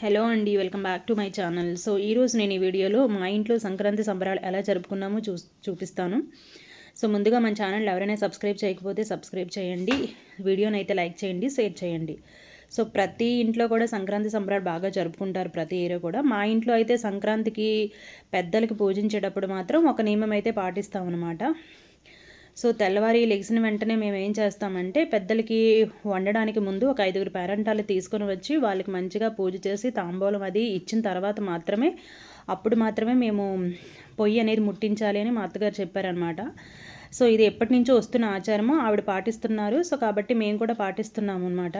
Hello అండి welcome back to my channel. So ఈరోజు నేను ఈ వీడియోలో మా ఇంట్లో సంక్రాంతి సంబరాలు ఎలా జరుపుకున్నామో చూ చూపిస్తాను. సో ముందుగా మన ఛానల్ ఎవరైనా సబ్స్క్రైబ్ చేయకపోతే సబ్స్క్రైబ్ చేయండి. వీడియోని అయితే లైక్ చేయండి షేర్ చేయండి. సో ప్రతి ఇంట్లో కూడా సంక్రాంతి సంబరాలు బాగా జరుపుకుంటారు ప్రతి ఏరియా కూడా. మా ఇంట్లో అయితే సంక్రాంతికి పెద్దలకి పూజించేటప్పుడు మాత్రం ఒక నియమం అయితే పాటిస్తాం అనమాట సో తెల్లవారి లెగిసిన వెంటనే మేము ఏం చేస్తామంటే పెద్దలకి వండడానికి ముందు ఒక ఐదుగురు పేరెంటాలు తీసుకొని వచ్చి వాళ్ళకి మంచిగా పూజ చేసి తాంబూలం అది ఇచ్చిన తర్వాత మాత్రమే అప్పుడు మాత్రమే మేము పొయ్యి అనేది ముట్టించాలి అని మా అత్తగారు చెప్పారనమాట సో ఇది ఎప్పటి నుంచో వస్తున్న ఆచారము ఆవిడ పాటిస్తున్నారు. సో కాబట్టి మేము కూడా పాటిస్తున్నాము అనమాట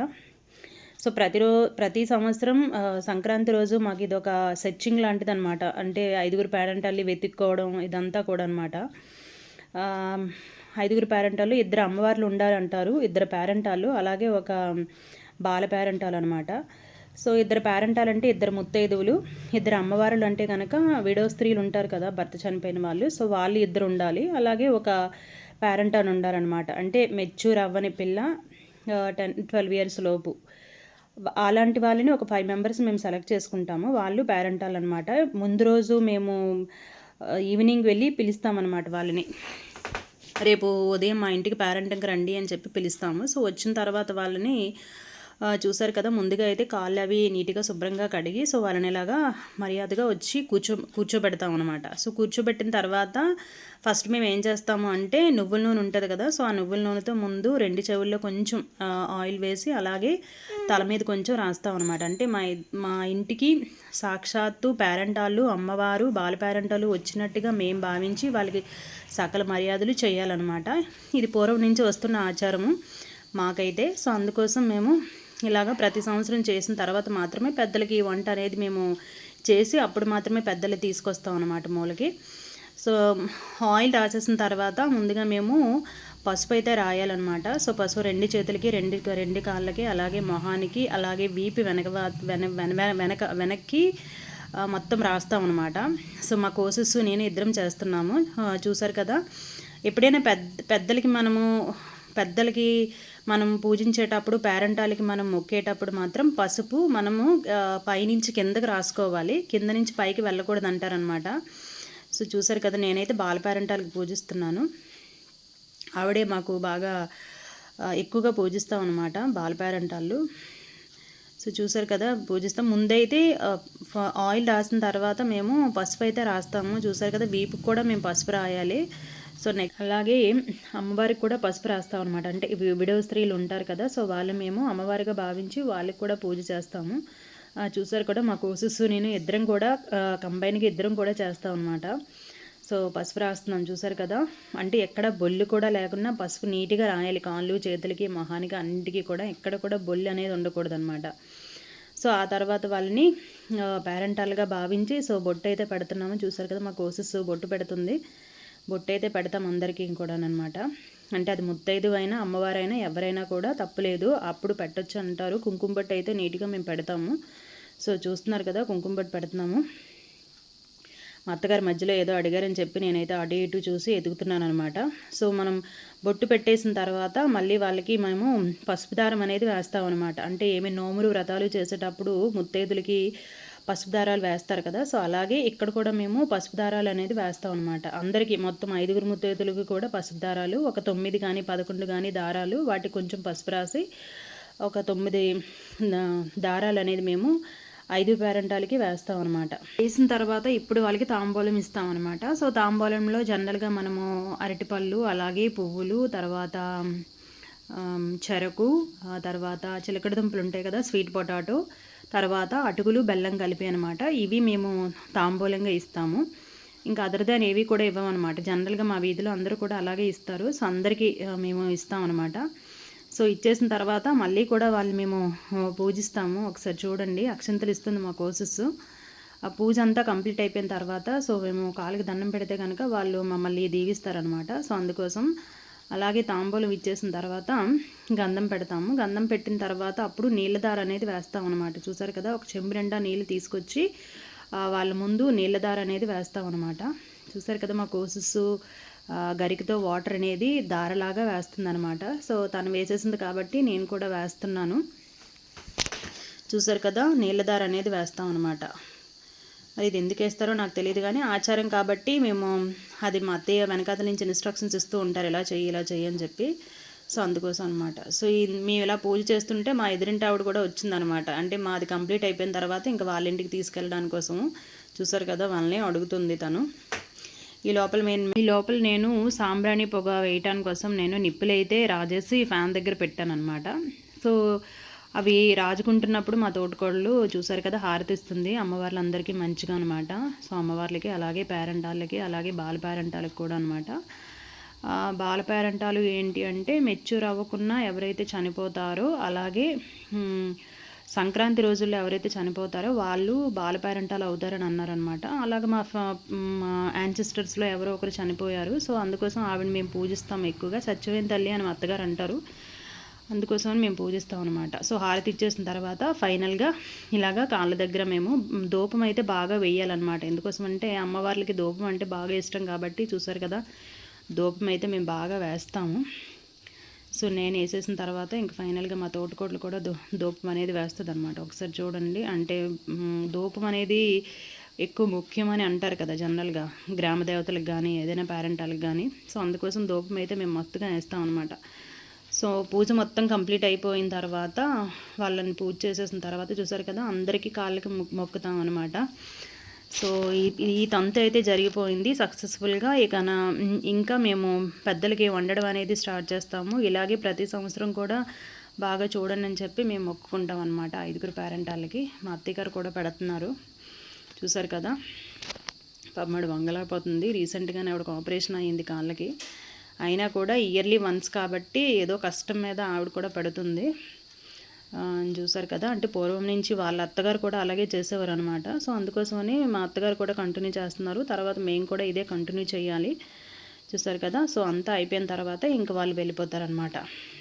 సో ప్రతిరో ప్రతి సంవత్సరం సంక్రాంతి రోజు మాకు ఇది ఒక సెర్చింగ్ లాంటిది అనమాట అంటే ఐదుగురు పేరెంటాలు వెతుక్కోవడం ఇదంతా కూడా అనమాట ఐదుగురు పేరెంటాలు ఇద్దరు అమ్మవార్లు ఉండాలంటారు. ఇద్దరు పేరెంటాలు అలాగే ఒక బాల పేరెంటాలు అనమాట సో ఇద్దరు పేరెంటాలు అంటే ఇద్దరు ముత్తైదువులు ఇద్దరు అమ్మవారులు అంటే కనుక విడో స్త్రీలు ఉంటారు కదా భర్త చనిపోయిన వాళ్ళు. సో వాళ్ళు ఇద్దరు ఉండాలి. అలాగే ఒక పేరెంట్ అని ఉండాలన్నమాట. అంటే మెచ్యూర్ అవ్వని పిల్ల టెన్ ట్వెల్వ్ ఇయర్స్ లోపు. అలాంటి వాళ్ళని ఒక ఫైవ్ మెంబర్స్ మేము సెలెక్ట్ చేసుకుంటాము. వాళ్ళు పేరెంటాలు అనమాట ముందు రోజు మేము ఈవినింగ్ వెళ్ళి పిలుస్తామన్నమాట వాళ్ళని. రేపు ఉదయం మా ఇంటికి పేరెంట్కి రండి అని చెప్పి పిలుస్తాము. సో వచ్చిన తర్వాత వాళ్ళని చూసారు కదా ముందుగా అయితే కాళ్ళు అవి నీట్గా శుభ్రంగా కడిగి సో వాళ్ళని ఇలాగా మర్యాదగా వచ్చి కూర్చో కూర్చోబెడతాం అనమాట సో కూర్చోబెట్టిన తర్వాత ఫస్ట్ మేము ఏం చేస్తాము అంటే నువ్వుల నూనె ఉంటుంది కదా సో ఆ నువ్వుల నూనెతో ముందు రెండు చెవుల్లో కొంచెం ఆయిల్ వేసి అలాగే తల మీద కొంచెం రాస్తాం అనమాట అంటే మా మా ఇంటికి సాక్షాత్తు పేరెంటాళ్ళు అమ్మవారు బాల పేరెంటాలు వచ్చినట్టుగా మేము భావించి వాళ్ళకి సకల మర్యాదలు చేయాలన్నమాట. ఇది పూర్వం నుంచి వస్తున్న ఆచారము మాకైతే. సో అందుకోసం మేము ఇలాగ ప్రతి సంవత్సరం చేసిన తర్వాత మాత్రమే పెద్దలకి వంట అనేది మేము చేసి అప్పుడు మాత్రమే పెద్దలు తీసుకొస్తాం అనమాట మూలకి. సో ఆయిల్ రాసేసిన తర్వాత ముందుగా మేము పసుపు అయితే రాయాలన్నమాట. సో పసుపు రెండు చేతులకి రెండు రెండు కాళ్ళకి అలాగే మొహానికి అలాగే వీపి వెనక వెన వెనక వెనక్కి మొత్తం రాస్తాం అనమాట సో మా కోర్సెస్ నేను ఇద్దరం చేస్తున్నాము. చూసారు కదా? ఎప్పుడైనా పెద్ద పెద్దలకి మనము పెద్దలకి మనం పూజించేటప్పుడు పేరంటాలకి మనం మొక్కేటప్పుడు మాత్రం పసుపు మనము పైనుంచి కిందకి రాసుకోవాలి. కింద నుంచి పైకి వెళ్ళకూడదు అంటారనమాట సో చూసారు కదా నేనైతే బాల పేరంటాలకి పూజిస్తున్నాను. ఆవిడే మాకు బాగా ఎక్కువగా పూజిస్తాం అనమాట బాల పేరంటాళ్ళు. సో చూసారు కదా పూజిస్తాం. ముందైతే ఆయిల్ రాసిన తర్వాత మేము పసుపు అయితే రాస్తాము. చూసారు కదా వీపుకి కూడా మేము పసుపు రాయాలి. సో నెక్స్ట్ అలాగే అమ్మవారికి కూడా పసుపు రాస్తాం అనమాట అంటే విడవ స్త్రీలు ఉంటారు కదా సో వాళ్ళు మేము అమ్మవారిగా భావించి వాళ్ళకి కూడా పూజ చేస్తాము. చూసారు కూడా మా కోసెస్ నేను ఇద్దరం కూడా కంబైన్గా ఇద్దరం కూడా చేస్తాం అనమాట సో పసుపు రాస్తున్నాం చూసారు కదా. అంటే ఎక్కడ బొల్లు కూడా లేకుండా పసుపు నీట్గా రాయాలి. కాళ్ళు చేతులకి మొహానికి అన్నిటికీ కూడా ఎక్కడ కూడా బొల్లు అనేది ఉండకూడదు అనమాట సో ఆ తర్వాత వాళ్ళని పేరెంటాలుగా భావించి సో బొట్టు అయితే పెడుతున్నాము. చూసారు కదా మా కోసెస్ బొట్టు పెడుతుంది. బొట్టు అయితే పెడతాం అందరికీ కూడానమాట అంటే అది ముత్తైదు అయినా అమ్మవారైనా ఎవరైనా కూడా తప్పులేదు. అప్పుడు పెట్టొచ్చు అంటారు. కుంకుమ బొట్టు అయితే నీట్గా మేము పెడతాము. సో చూస్తున్నారు కదా కుంకుమ బొట్టు పెడుతున్నాము. మా అత్తగారి మధ్యలో ఏదో అడిగారని చెప్పి నేనైతే అటు ఇటు చూసి ఎదుగుతున్నాను అనమాట సో మనం బొట్టు పెట్టేసిన తర్వాత మళ్ళీ వాళ్ళకి మేము పసుపు దారం అనేది వేస్తాం అనమాట అంటే ఏమి నోములు వ్రతాలు చేసేటప్పుడు ముత్తైదులకి పసుపు దారాలు వేస్తారు కదా. సో అలాగే ఇక్కడ కూడా మేము పసుపు దారాలు అనేది వేస్తాం అనమాట అందరికీ మొత్తం ఐదుగురు ముత్తైదులకు కూడా పసుపు దారాలు ఒక తొమ్మిది కానీ పదకొండు కానీ దారాలు వాటికి కొంచెం పసుపు రాసి ఒక తొమ్మిది దారాలు అనేది మేము ఐదు పేరెంటాలకి వేస్తాం అనమాట వేసిన తర్వాత ఇప్పుడు వాళ్ళకి తాంబూలం ఇస్తాం అనమాట సో తాంబూలంలో జనరల్గా మనము అరటిపళ్ళు అలాగే పువ్వులు తర్వాత చెరకు తర్వాత చిలకడ దుంపలు ఉంటాయి కదా స్వీట్ పొటాటో తర్వాత అటుకులు బెల్లం కలిపి అనమాట ఇవి మేము తాంబూలంగా ఇస్తాము. ఇంకా అదర్ దాన్ ఏవి కూడా ఇవ్వమన్నమాట. జనరల్గా మా వీధిలో అందరూ కూడా అలాగే ఇస్తారు. సో అందరికీ మేము ఇస్తామన్నమాట. సో ఇచ్చేసిన తర్వాత మళ్ళీ కూడా వాళ్ళు మేము పూజిస్తాము. ఒకసారి చూడండి. అక్షంతలు ఇస్తుంది మా కోర్సెస్ ఆ పూజ అంతా కంప్లీట్ అయిపోయిన తర్వాత సో మేము కాళ్ళకి దండం పెడితే కనుక వాళ్ళు మమ్మల్ని దీవిస్తారనమాట సో అందుకోసం అలాగే తాంబూలం ఇచ్చేసిన తర్వాత గంధం పెడతాము. గంధం పెట్టిన తర్వాత అప్పుడు నీళ్ళదార అనేది వేస్తాం అనమాట చూసారు కదా ఒక చెంబు నిండా నీళ్ళు తీసుకొచ్చి వాళ్ళ ముందు నీళ్ళదార అనేది వేస్తాం అనమాట చూసారు కదా మా కోసెస్ గరికతో వాటర్ అనేది దారలాగా వేస్తుంది అనమాట సో తను వేసేసింది కాబట్టి నేను కూడా వేస్తున్నాను. చూసారు కదా నీళ్ళదార అనేది వేస్తాం అనమాట మరి ఇది ఎందుకు వేస్తారో నాకు తెలియదు కానీ ఆచారం కాబట్టి మేము అది మా అత్తయ్య వెనకాతల నుంచి ఇన్స్ట్రక్షన్స్ ఇస్తూ ఉంటారు ఇలా చెయ్యి ఇలా చెయ్యి అని చెప్పి. సో అందుకోసం అనమాట సో ఈ మేము ఇలా పూజ చేస్తుంటే మా ఎదురింటి ఆవిడ కూడా వచ్చిందనమాట అంటే మాది కంప్లీట్ అయిపోయిన తర్వాత ఇంకా వాళ్ళ ఇంటికి తీసుకెళ్ళడానికి కోసము. చూసారు కదా వాళ్ళని అడుగుతుంది తను. ఈ లోపల నేను ఈ లోపల నేను సాంబ్రాణి పొగ వేయటాని కోసం నేను నిప్పులైతే రాజేసి ఫ్యాన్ దగ్గర పెట్టాను అనమాట సో అవి రాజుకుంటున్నప్పుడు మా తోటకోళ్ళు చూసారు కదా హారతిస్తుంది అమ్మవార్లందరికీ మంచిగా అనమాట సో అమ్మవార్లకి అలాగే పేరెంటాలకి అలాగే బాల పేరెంటాలకు కూడా అనమాట బాల పేరెంటాలు ఏంటి అంటే మెచ్యూర్ అవ్వకుండా ఎవరైతే చనిపోతారో అలాగే సంక్రాంతి రోజుల్లో ఎవరైతే చనిపోతారో వాళ్ళు బాల పేరెంటాలు అవుతారని అన్నారనమాట అలాగే మా మా యాన్సిస్టర్స్లో ఎవరో ఒకరు చనిపోయారు. సో అందుకోసం ఆవిడ మేము పూజిస్తాం ఎక్కువగా. సత్యవేన్ తల్లి అని మా అత్తగారు అంటారు. అందుకోసం మేము పూజిస్తాం అనమాట సో హారతి ఇచ్చేసిన తర్వాత ఫైనల్గా ఇలాగా కాళ్ళ దగ్గర మేము దూపం అయితే బాగా వేయాలన్నమాట. ఎందుకోసం అంటే అమ్మవార్లకి దూపం అంటే బాగా ఇష్టం కాబట్టి చూసారు కదా దూపం అయితే మేము బాగా వేస్తాము. సో నేను వేసేసిన తర్వాత ఇంక ఫైనల్గా మా తోటకోట్లు కూడా దో దూపం అనేది వేస్తుంది అనమాట ఒకసారి చూడండి. అంటే దూపం అనేది ఎక్కువ ముఖ్యమని అంటారు కదా జనరల్గా గ్రామ దేవతలకు కానీ ఏదైనా పేరెంటాలకు కానీ సో అందుకోసం దూపం అయితే మేము మత్తుగా వేస్తాం అనమాట సో పూజ మొత్తం కంప్లీట్ అయిపోయిన తర్వాత వాళ్ళని పూజ చేసేసిన తర్వాత చూసారు కదా అందరికీ కాళ్ళకి మొక్కుతాం అనమాట సో ఈ ఈ తంతు అయితే జరిగిపోయింది సక్సెస్ఫుల్గా. ఇక ఇంకా మేము పెద్దలకి వండడం అనేది స్టార్ట్ చేస్తాము. ఇలాగే ప్రతి సంవత్సరం కూడా బాగా చూడండి అని చెప్పి మేము మొక్కుకుంటాం అనమాట ఐదుగురు పేరెంట్ వాళ్ళకి మా అత్తయ్య కూడా పెడుతున్నారు. చూసారు కదా పమ్మడు వంగలాపోతుంది రీసెంట్గానే ఆవిడకు ఆపరేషన్ అయ్యింది కాళ్ళకి. అయినా కూడా ఇయర్లీ వన్స్ కాబట్టి ఏదో కష్టం మీద ఆవిడ కూడా పడుతుంది. చూసారు కదా. అంటే పూర్వం నుంచి వాళ్ళ అత్తగారు కూడా అలాగే చేసేవారు అనమాట సో అందుకోసమని మా అత్తగారు కూడా కంటిన్యూ చేస్తున్నారు. తర్వాత మేము కూడా ఇదే కంటిన్యూ చేయాలి. చూసారు కదా. సో అంతా అయిపోయిన తర్వాత ఇంకా వాళ్ళు వెళ్ళిపోతారనమాట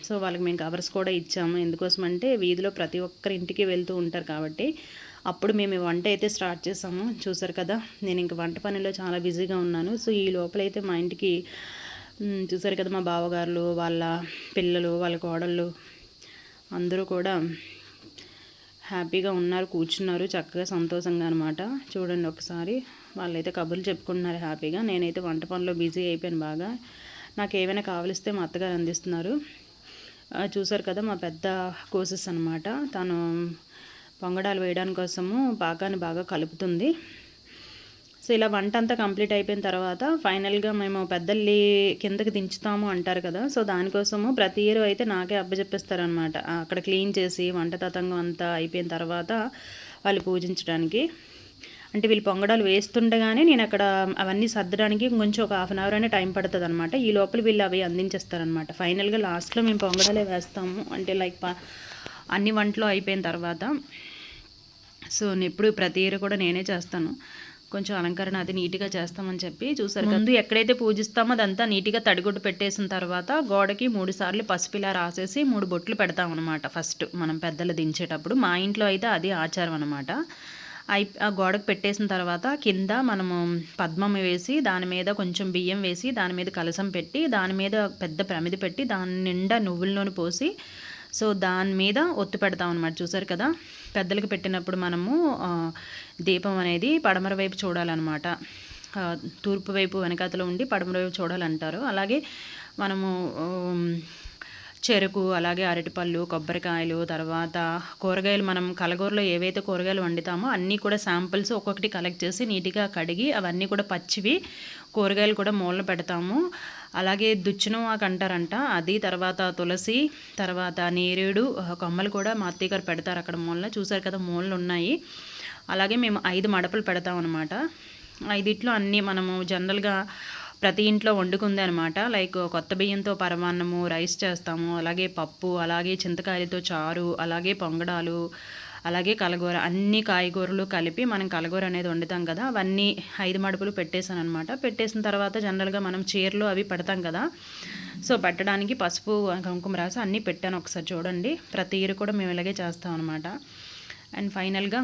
సో వాళ్ళకి మేము కవర్స్ కూడా ఇచ్చాము. ఎందుకోసం అంటే వీధిలో ప్రతి ఒక్కరి ఇంటికి వెళ్తూ ఉంటారు కాబట్టి అప్పుడు మేము వంట అయితే స్టార్ట్ చేసాము. చూసారు కదా. నేను ఇంక వంట పనిలో చాలా బిజీగా ఉన్నాను. సో ఈ లోపలైతే మా ఇంటికి చూసారు కదా మా బావగారులు వాళ్ళ పిల్లలు వాళ్ళ కోడళ్ళు. అందరూ కూడా హ్యాపీగా ఉన్నారు కూర్చున్నారు చక్కగా సంతోషంగా అనమాట చూడండి ఒకసారి వాళ్ళైతే కబుర్లు చెప్పుకుంటున్నారు హ్యాపీగా. నేనైతే వంట పనిలో బిజీ అయిపోయాను బాగా. నాకు ఏమైనా కావలిస్తే మా అత్తగారు అందిస్తున్నారు. చూసారు కదా మా పెద్ద కోసెస్ అనమాట తను పొంగడాలు వేయడానికి కోసము పాకాన్ని బాగా కలుపుతుంది. సో ఇలా వంట అంతా కంప్లీట్ అయిపోయిన తర్వాత ఫైనల్గా మేము పెద్దల్లి కిందకి దించుతాము అంటారు కదా సో దానికోసము ప్రతి ఇయర్ అయితే నాకే అప్పచెప్పిస్తారనమాట అక్కడ క్లీన్ చేసి వంట తతంగం అంతా అయిపోయిన తర్వాత వాళ్ళు పూజించడానికి. అంటే వీళ్ళు పొంగడాలు వేస్తుండగానే నేను అక్కడ అవన్నీ సర్దడానికి కొంచెం ఒక హాఫ్ అన్ అవర్ అనే టైం పడుతుంది అనమాట ఈ లోపల వీళ్ళు అవి అందించేస్తారనమాట ఫైనల్గా లాస్ట్లో మేము పొంగడాలే వేస్తాము. అంటే లైక్ అన్ని వంటలు అయిపోయిన తర్వాత. సో ఎప్పుడు ప్రతి ఇయర్ కూడా నేనే చేస్తాను. కొంచెం అలంకరణ అది నీట్గా చేస్తామని చెప్పి చూసారు ముందు ఎక్కడైతే పూజిస్తామో అదంతా నీట్గా తడిగుడ్డు పెట్టేసిన తర్వాత గోడకి మూడు సార్లు పసుపు ఇలా రాసేసి మూడు బొట్లు పెడతాం అనమాట ఫస్ట్ మనం పెద్దలు దించేటప్పుడు. మా ఇంట్లో అయితే అది ఆచారం అనమాట అయి ఆ గోడకు పెట్టేసిన తర్వాత కింద మనము పద్మం వేసి దాని మీద కొంచెం బియ్యం వేసి దాని మీద కలసం పెట్టి దాని మీద పెద్ద ప్రమిది పెట్టి దాని నిండా నువ్వుల నూనె పోసి సో దాని మీద ఒత్తు పెడతాం అనమాట చూసారు కదా? పెద్దలకు పెట్టినప్పుడు మనము దీపం అనేది పడమర వైపు చూడాలన్నమాట. తూర్పు వైపు వెనకాతలో ఉండి పడమర వైపు చూడాలంటారు. అలాగే మనము చెరుకు అలాగే అరటిపళ్ళు కొబ్బరికాయలు తర్వాత కూరగాయలు మనం కలగూరలో ఏవైతే కూరగాయలు వండుతామో అన్నీ కూడా శాంపిల్స్ ఒక్కొక్కటి కలెక్ట్ చేసి నీట్గా కడిగి అవన్నీ కూడా పచ్చివి కూరగాయలు కూడా మూలన పెడతాము. అలాగే దుచ్చినవాకు అంటారంట. అది తర్వాత తులసి తర్వాత నేరేడు కొమ్మలు కూడా మా అత్తయ్య గారు పెడతారు అక్కడ మూలన చూసారు కదా మూలలు ఉన్నాయి. అలాగే మేము ఐదు మడపలు పెడతాం అనమాట ఐదిట్లో అన్నీ మనము జనరల్గా ప్రతి ఇంట్లో వండుకుంది అనమాట లైక్ కొత్త బియ్యంతో పరమాన్నము రైస్ చేస్తాము. అలాగే పప్పు అలాగే చింతకాయలతో చారు అలాగే పొంగడాలు అలాగే కలగూర అన్ని కాయగూరలు కలిపి మనం కలగూర అనేది వండుతాం కదా అవన్నీ ఐదు మడుపులు పెట్టేశాను అనమాట పెట్టేసిన తర్వాత జనరల్గా మనం చీరలు అవి పెడతాం కదా సో పెట్టడానికి పసుపు కుంకుమ రాసి అన్నీ పెట్టాను ఒకసారి చూడండి. ప్రతి ఇయర్ కూడా మేము ఇలాగే చేస్తాం అనమాట అండ్ ఫైనల్గా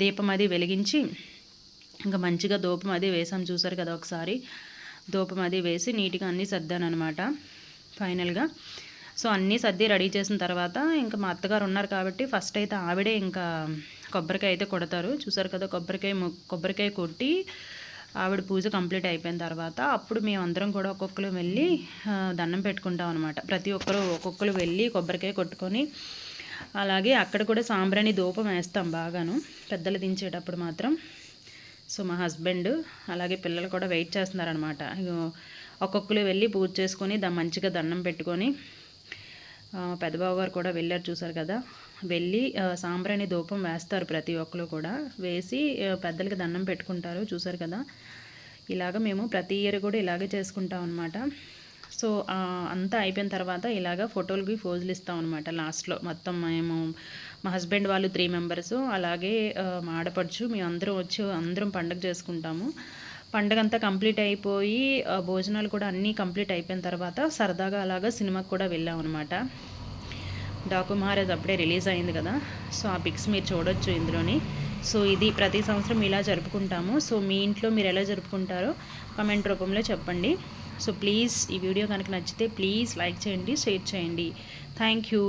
దీపం అది వెలిగించి ఇంకా మంచిగా దూపం అది వేసాం చూసారు కదా ఒకసారి. దూపం అది వేసి నీట్గా అన్నీ సర్దాను అనమాట ఫైనల్గా సో అన్నీ సర్ది రెడీ చేసిన తర్వాత ఇంకా మా అత్తగారు ఉన్నారు కాబట్టి ఫస్ట్ అయితే ఆవిడే ఇంకా కొబ్బరికాయ అయితే కొడతారు. చూసారు కదా కొబ్బరికాయ కొబ్బరికాయ కొట్టి ఆవిడ పూజ కంప్లీట్ అయిపోయిన తర్వాత అప్పుడు మేము అందరం కూడా ఒక్కొక్కరు వెళ్ళి దండం పెట్టుకుంటాం అనమాట ప్రతి ఒక్కరు ఒక్కొక్కరు వెళ్ళి కొబ్బరికాయ కొట్టుకొని అలాగే అక్కడ కూడా సాంబ్రాణి ధూపం వేస్తాం బాగాను పెద్దలు దించేటప్పుడు మాత్రం. సో మా హస్బెండ్ అలాగే పిల్లలు కూడా వెయిట్ చేస్తున్నారనమాట ఒక్కొక్కరు వెళ్ళి పూజ చేసుకొని దా మంచిగా దండం పెట్టుకొని పెద్దబాబు గారు కూడా వెళ్ళారు చూసారు కదా. వెళ్ళి సాంబ్రాణి ధూపం వేస్తారు ప్రతి ఒక్కరు కూడా. వేసి పెద్దలకి దండం పెట్టుకుంటారు చూసారు కదా. ఇలాగ మేము ప్రతి ఇయర్ కూడా ఇలాగే చేసుకుంటాం అనమాట సో అంతా అయిపోయిన తర్వాత ఇలాగ ఫోటోలకి ఫోజులు ఇస్తాం అనమాట లాస్ట్లో. మొత్తం మేము మా హస్బెండ్ వాళ్ళు త్రీ మెంబర్స్. అలాగే మా ఆడపడుచు మేము అందరం వచ్చి అందరం పండగ చేసుకుంటాము. పండగ అంతా కంప్లీట్ అయిపోయి భోజనాలు కూడా అన్నీ కంప్లీట్ అయిపోయిన తర్వాత సరదాగా అలాగా సినిమాకి కూడా వెళ్ళాం అనమాట డాకు మహారాజ్ అప్పుడే రిలీజ్ అయింది కదా సో ఆ పిక్స్ మీరు చూడొచ్చు ఇందులోని. సో ఇది ప్రతి సంవత్సరం ఇలా జరుపుకుంటాము. సో మీ ఇంట్లో మీరు ఎలా జరుపుకుంటారో కమెంట్ రూపంలో చెప్పండి. సో ప్లీజ్ ఈ వీడియో కనుక నచ్చితే ప్లీజ్ లైక్ చేయండి షేర్ చేయండి. Thank you.